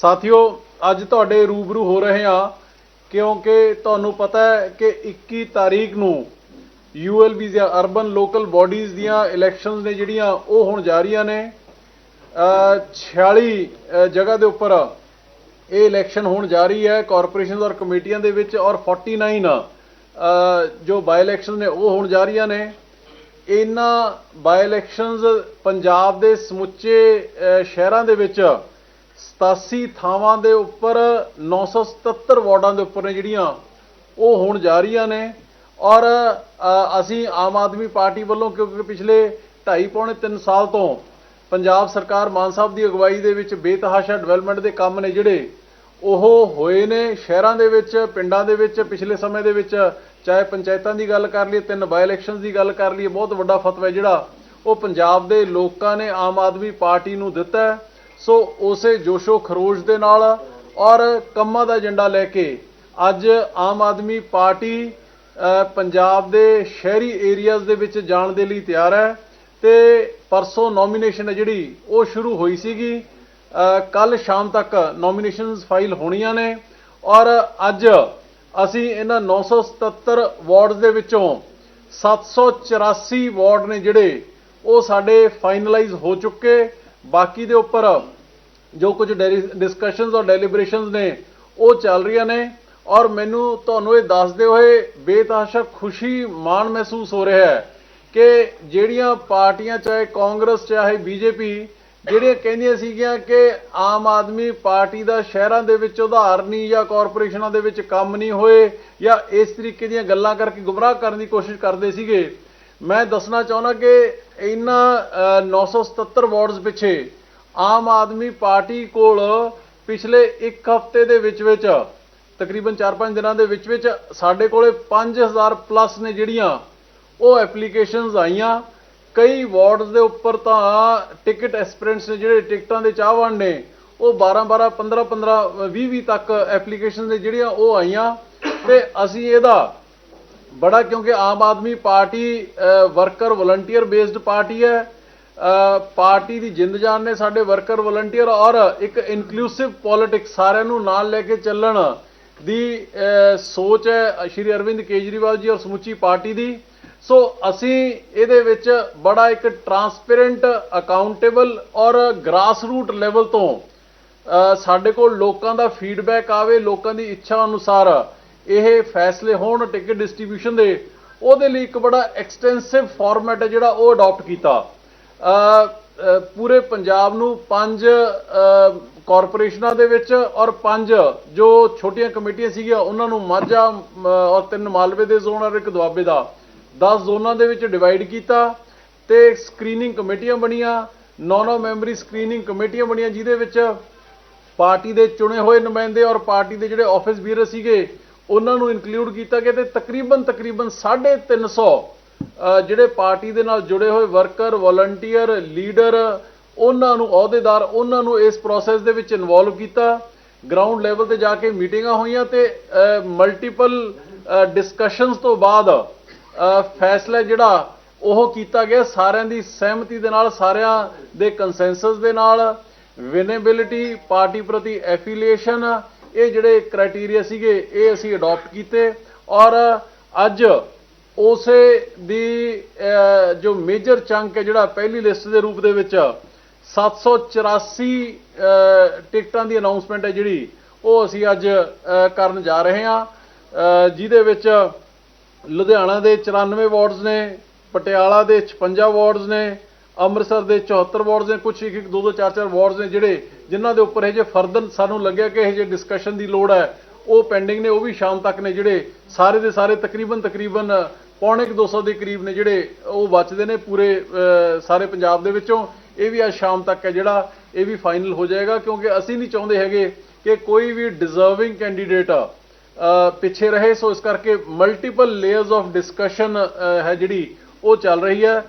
ਸਾਥੀਓ ਅੱਜ ਤੁਹਾਡੇ ਰੂਬਰੂ ਹੋ ਰਹੇ ਹਾਂ ਕਿਉਂਕਿ ਤੁਹਾਨੂੰ ਪਤਾ ਹੈ ਕਿ 21 ਤਾਰੀਖ ਨੂੰ ਯੂਐਲਬੀ ਜਾਂ ਅਰਬਨ ਲੋਕਲ ਬਾਡੀਜ਼ ਦੀਆਂ ਇਲੈਕਸ਼ਨਸ ਨੇ ਜਿਹੜੀਆਂ ਉਹ ਹੁਣ ਜਾਰੀਆਂ ਨੇ। ਅ, 46 ਜਗ੍ਹਾ ਦੇ ਉੱਪਰ ਇਹ ਇਲੈਕਸ਼ਨ ਹੋਣ ਜਾ ਰਹੀ ਹੈ ਕਾਰਪੋਰੇਸ਼ਨਸ ਔਰ ਕਮੇਟੀਆਂ ਦੇ ਵਿੱਚ ਔਰ 49 ਅ, ਜੋ ਬਾਈ ਇਲੈਕਸ਼ਨ ਨੇ ਉਹ ਹੋਣ ਜਾ ਰਹੀਆਂ ਨੇ। ਇਹਨਾਂ ਬਾਈ ਇਲੈਕਸ਼ਨਸ ਪੰਜਾਬ ਦੇ ਸਮੁੱਚੇ ਸ਼ਹਿਰਾਂ ਦੇ ਵਿੱਚ 87 ਥਾਵਾਂ ਦੇ ਉੱਪਰ 977 ਵਾਰਡਾਂ ਦੇ ਉੱਪਰ ਨੇ ਜਿਹੜੀਆਂ, ਉਹ ਹੋਣ ਜਾ ਰਹੀਆਂ ਨੇ। ਔਰ ਅਸੀਂ ਆਮ ਆਦਮੀ ਪਾਰਟੀ ਵੱਲੋਂ ਕਿਉਂਕਿ ਪਿਛਲੇ 2.5 ਪੌਣੇ 3 ਸਾਲ ਤੋਂ ਪੰਜਾਬ ਸਰਕਾਰ ਮਾਨ ਸਾਹਿਬ ਦੀ ਅਗਵਾਈ ਦੇ ਵਿੱਚ ਬੇਤਹਾਸ਼ਾ ਡਿਵੈਲਪਮੈਂਟ ਦੇ ਕੰਮ ਨੇ ਜਿਹੜੇ, ਉਹ ਹੋਏ ਨੇ ਸ਼ਹਿਰਾਂ ਦੇ ਵਿੱਚ, ਪਿੰਡਾਂ ਦੇ ਵਿੱਚ, ਪਿਛਲੇ ਸਮੇਂ ਦੇ ਵਿੱਚ। ਚਾਹੇ ਪੰਚਾਇਤਾਂ ਦੀ ਗੱਲ ਕਰ ਲਈਏ, ਤਿੰਨ ਬਾਈ ਇਲੈਕਸ਼ਨਸ ਦੀ ਗੱਲ ਕਰ ਲਈਏ, ਬਹੁਤ ਵੱਡਾ ਫਤਵਾ ਜਿਹੜਾ, ਉਹ ਪੰਜਾਬ ਦੇ ਲੋਕਾਂ ਨੇ ਆਮ ਆਦਮੀ ਪਾਰਟੀ ਨੂੰ ਦਿੱਤਾ ਸੋ ਉਸੇ ਜੋਸ਼ੋ ਖਰੋਸ਼ ਦੇ ਨਾਲ ਔਰ ਕੰਮਾਂ ਦਾ ਏਜੰਡਾ ਲੈ ਕੇ ਅੱਜ ਆਮ ਆਦਮੀ ਪਾਰਟੀ ਪੰਜਾਬ ਦੇ ਸ਼ਹਿਰੀ ਏਰੀਆਜ਼ ਦੇ ਵਿੱਚ ਜਾਣ ਦੇ ਲਈ ਤਿਆਰ ਹੈ ਤੇ ਪਰਸੋਂ ਨੋਮੀਨੇਸ਼ਨ ਹੈ ਜਿਹੜੀ, ਉਹ ਸ਼ੁਰੂ ਹੋਈ ਸੀਗੀ। ਕੱਲ ਸ਼ਾਮ ਤੱਕ ਨੋਮੀਨੇਸ਼ਨਸ ਫਾਈਲ ਹੋਣੀਆਂ ਨੇ ਔਰ ਅੱਜ ਅਸੀਂ ਇਹਨਾਂ 977 ਵਾਰਡਸ ਦੇ ਵਿੱਚੋਂ 784 ਵਾਰਡ ਨੇ ਜਿਹੜੇ, ਉਹ ਸਾਡੇ ਫਾਈਨਲਾਈਜ਼ ਹੋ ਚੁੱਕੇ। ਬਾਕੀ ਦੇ ਉੱਪਰ ਜੋ ਕੁਝ ਡਿਸਕਸ਼ਨਸ ਔਰ ਡੈਲੀਬਰੇਸ਼ਨਸ ਨੇ, ਉਹ ਚੱਲ ਰਹੀਆਂ ਨੇ ਔਰ ਮੈਨੂੰ ਤੁਹਾਨੂੰ ਇਹ ਦੱਸਦੇ ਹੋਏ ਬੇਤਹਾਸ਼ਾ ਖੁਸ਼ੀ ਮਾਣ ਮਹਿਸੂਸ ਹੋ ਰਿਹਾ ਹੈ ਕਿ ਜਿਹੜੀਆਂ ਪਾਰਟੀਆਂ, ਚਾਹੇ ਕਾਂਗਰਸ, ਚਾਹੇ ਬੀਜੇਪੀ, ਜਿਹੜੀਆਂ ਕਹਿੰਦੀਆਂ ਸੀਗੀਆਂ ਕਿ ਆਮ ਆਦਮੀ ਪਾਰਟੀ ਦਾ ਸ਼ਹਿਰਾਂ ਦੇ ਵਿੱਚ ਉਧਾਰ ਨਹੀਂ ਜਾਂ ਕਾਰਪੋਰੇਸ਼ਨਾਂ ਦੇ ਵਿੱਚ ਕੰਮ ਨਹੀਂ ਹੋਏ ਜਾਂ ਇਸ ਤਰੀਕੇ ਦੀਆਂ ਗੱਲਾਂ ਕਰਕੇ ਗੁੰਮਰਾਹ ਕਰਨ ਦੀ ਕੋਸ਼ਿਸ਼ ਕਰਦੇ ਸੀਗੇ, ਮੈਂ ਦੱਸਣਾ ਚਾਹੁੰਦਾ ਕਿ ਇਹਨਾਂ ਅ, 977 ਵਾਰਡਸ ਪਿੱਛੇ ਆਮ ਆਦਮੀ ਪਾਰਟੀ ਕੋਲ ਪਿਛਲੇ ਇੱਕ ਹਫ਼ਤੇ ਦੇ ਵਿੱਚ ਵਿੱਚ ਤਕਰੀਬਨ 4-5 ਦਿਨਾਂ ਦੇ ਵਿੱਚ ਵਿੱਚ ਸਾਡੇ ਕੋਲੇ 5000 ਪਲੱਸ ਨੇ ਜਿਹੜੀਆਂ ਉਹ ਐਪਲੀਕੇਸ਼ਨਸ ਆਈਆਂ। ਕਈ ਵਾਰਡਸ ਦੇ ਉੱਪਰ ਤਾਂ ਟਿਕਟ ਐਸਪੀਰੈਂਟਸ ਨੇ ਜਿਹੜੇ ਟਿਕਟਾਂ ਦੇ ਚਾਹਵਾਨ ਨੇ ਉਹ 12 12 15 15 20 20 ਤੱਕ ਐਪਲੀਕੇਸ਼ਨ ਨੇ ਜਿਹੜੀਆਂ ਉਹ ਆਈਆਂ। ਤੇ ਅਸੀਂ ਇਹਦਾ ਬੜਾ ਕਿਉਂਕਿ Aam Aadmi party worker volunteer based party ਹੈ। ਪਾਰਟੀ ਦੀ ਜਿੰਦ ਜਾਨ ਨੇ ਸਾਡੇ ਵਰਕਰ ਵਲੰਟੀਅਰ ਔਰ ਇੱਕ ਇਨਕਲੂਸਿਵ ਪੋਲਿਟਿਕਸ ਸਾਰਿਆਂ ਨੂੰ ਨਾਲ ਲੈ ਕੇ ਚੱਲਣ ਦੀ ਸੋਚ ਹੈ ਸ਼੍ਰੀ ਅਰਵਿੰਦ ਕੇਜਰੀਵਾਲ ਜੀ ਔਰ ਸਮੁੱਚੀ ਪਾਰਟੀ ਦੀ। ਸੋ ਅਸੀਂ ਇਹਦੇ ਵਿੱਚ ਬੜਾ ਇੱਕ ਟਰਾਂਸਪੇਰੈਂਟ ਅਕਾਊਂਟੇਬਲ ਔਰ ਗ੍ਰਾਸ ਰੂਟ ਲੈਵਲ ਤੋਂ ਸਾਡੇ ਕੋਲ ਲੋਕਾਂ ਦਾ ਫੀਡਬੈਕ ਆਵੇ, ਲੋਕਾਂ ਦੀ ਇੱਛਾ ਅਨੁਸਾਰ ਇਹ ਫੈਸਲੇ ਹੋਣ ਟਿਕਟ ਡਿਸਟ੍ਰੀਬਿਊਸ਼ਨ ਦੇ, ਉਹਦੇ ਲਈ ਇੱਕ ਬੜਾ ਐਕਸਟੈਂਸਿਵ ਫਾਰਮੈਟ ਹੈ ਜਿਹੜਾ ਉਹ ਅਡਾਪਟ ਕੀਤਾ। ਪੂਰੇ ਪੰਜਾਬ ਨੂੰ ਪੰਜ ਕਾਰਪੋਰੇਸ਼ਨਾਂ ਦੇ ਵਿੱਚ ਔਰ ਪੰਜ ਜੋ ਛੋਟੀਆਂ ਕਮੇਟੀਆਂ ਸੀਗੀਆਂ, ਉਹਨਾਂ ਨੂੰ ਮਾਝਾ ਔਰ ਤਿੰਨ ਮਾਲਵੇ ਦੇ ਜ਼ੋਨ ਔਰ ਇੱਕ ਦੁਆਬੇ ਦਾ। 10 ਜ਼ੋਨਾਂ ਦੇ ਵਿੱਚ ਡਿਵਾਈਡ ਕੀਤਾ ਤੇ ਸਕਰੀਨਿੰਗ ਕਮੇਟੀਆਂ ਬਣੀਆਂ 9-9 ਮੈਂਬਰੀ ਸਕਰੀਨਿੰਗ ਕਮੇਟੀਆਂ ਬਣੀਆਂ, ਜਿਹਦੇ ਵਿੱਚ ਪਾਰਟੀ ਦੇ ਚੁਣੇ ਹੋਏ ਨੁਮਾਇੰਦੇ ਔਰ ਪਾਰਟੀ ਦੇ ਜਿਹੜੇ ਆਫਿਸ ਬੀਅਰ ਸੀਗੇ ਉਹਨਾਂ ਨੂੰ ਇਨਕਲੂਡ ਕੀਤਾ ਗਿਆ ਤੇ ਤਕਰੀਬਨ ਤਕਰੀਬਨ 350 ਅ, ਜਿਹੜੇ ਪਾਰਟੀ ਦੇ ਨਾਲ ਜੁੜੇ ਹੋਏ ਵਰਕਰ ਵਲੰਟੀਅਰ ਲੀਡਰ ਉਹਨਾਂ ਨੂੰ ਅਹੁਦੇਦਾਰ ਉਹਨਾਂ ਨੂੰ ਇਸ ਪ੍ਰੋਸੈਸ ਦੇ ਵਿੱਚ ਇਨਵੋਲਵ ਕੀਤਾ। ਗਰਾਊਂਡ ਲੈਵਲ ਤੇ ਜਾ ਕੇ ਮੀਟਿੰਗਾਂ ਹੋਈਆਂ ਤੇ ਮਲਟੀਪਲ ਡਿਸਕਸ਼ਨਸ ਤੋਂ ਬਾਅਦ ਫੈਸਲਾ ਜਿਹੜਾ ਉਹ ਕੀਤਾ ਗਿਆ। ਸਾਰਿਆਂ ਦੀ ਸਹਿਮਤੀ ਦੇ ਨਾਲ ਸਾਰਿਆਂ ਦੇ ਕੰਸੈਂਸਸ ਦੇ ਨਾਲ। ਵਿਨੇਬਿਲਿਟੀ ਪਾਰਟੀ ਪ੍ਰਤੀ ਐਫੀਲੀਏਸ਼ਨ ਇਹ ਜਿਹੜੇ ਕ੍ਰਾਈਟੇਰੀਆ ਸੀਗੇ ਇਹ ਅਸੀਂ ਅਡਾਪਟ ਕੀਤੇ ਔਰ ਅੱਜ ਉਸੇ ਦੀ ਜੋ ਮੇਜਰ ਚੰਕ ਹੈ ਜਿਹੜਾ ਪਹਿਲੀ ਲਿਸਟ ਦੇ ਰੂਪ ਦੇ ਵਿੱਚ 784 ਅਹ, ਟਿਕਟਾਂ ਦੀ ਅਨਾਉਂਸਮੈਂਟ ਹੈ ਜਿਹੜੀ ਉਹ ਅਸੀਂ ਅੱਜ ਕਰਨ ਜਾ ਰਹੇ ਹਾਂ। ਜਿਹਦੇ ਵਿੱਚ ਲੁਧਿਆਣਾ ਦੇ 94 ਵਾਰਡਸ ਨੇ ਪਟਿਆਲਾ ਦੇ 56 ਵਾਰਡਸ ਨੇ ਅੰਮ੍ਰਿਤਸਰ ਦੇ 74 ਵਾਰਡਸ ਨੇ ਕੁਝ ਇੱਕ ਇੱਕ ਦੋ ਦੋ ਚਾਰ ਚਾਰ ਵਾਰਡਸ ਨੇ ਜਿਹੜੇ ਜਿਨ੍ਹਾਂ ਦੇ ਉੱਪਰ ਇਹ ਜੇ ਫਰਦਰ ਸਾਨੂੰ ਲੱਗਿਆ ਕਿ ਇਹ ਜੇ ਡਿਸਕਸ਼ਨ ਦੀ ਲੋੜ ਹੈ, ਉਹ ਪੈਂਡਿੰਗ ਨੇ, ਉਹ ਵੀ ਸ਼ਾਮ ਤੱਕ ਨੇ ਜਿਹੜੇ ਸਾਰੇ ਦੇ ਸਾਰੇ ਤਕਰੀਬਨ ਤਕਰੀਬਨ, ਪੌਣੇ ਕੁ 200 ਦੇ ਕਰੀਬ ਨੇ ਜਿਹੜੇ ਉਹ ਬਚਦੇ ਨੇ ਪੂਰੇ ਸਾਰੇ ਪੰਜਾਬ ਦੇ ਵਿੱਚੋਂ। ਇਹ ਵੀ ਅੱਜ ਸ਼ਾਮ ਤੱਕ ਹੈ ਜਿਹੜਾ ਇਹ ਵੀ ਫਾਈਨਲ ਹੋ ਜਾਏਗਾ, ਕਿਉਂਕਿ ਅਸੀਂ ਨਹੀਂ ਚਾਹੁੰਦੇ ਹੈਗੇ ਕਿ ਕੋਈ ਵੀ ਡਿਜ਼ਰਵਿੰਗ ਕੈਂਡੀਡੇਟ ਪਿੱਛੇ ਰਹੇ। ਸੋ ਇਸ ਕਰਕੇ ਮਲਟੀਪਲ ਲੇਅਰਸ ਆਫ ਡਿਸਕਸ਼ਨ ਹੈ ਜਿਹੜੀ ਉਹ ਚੱਲ ਰਹੀ ਹੈ।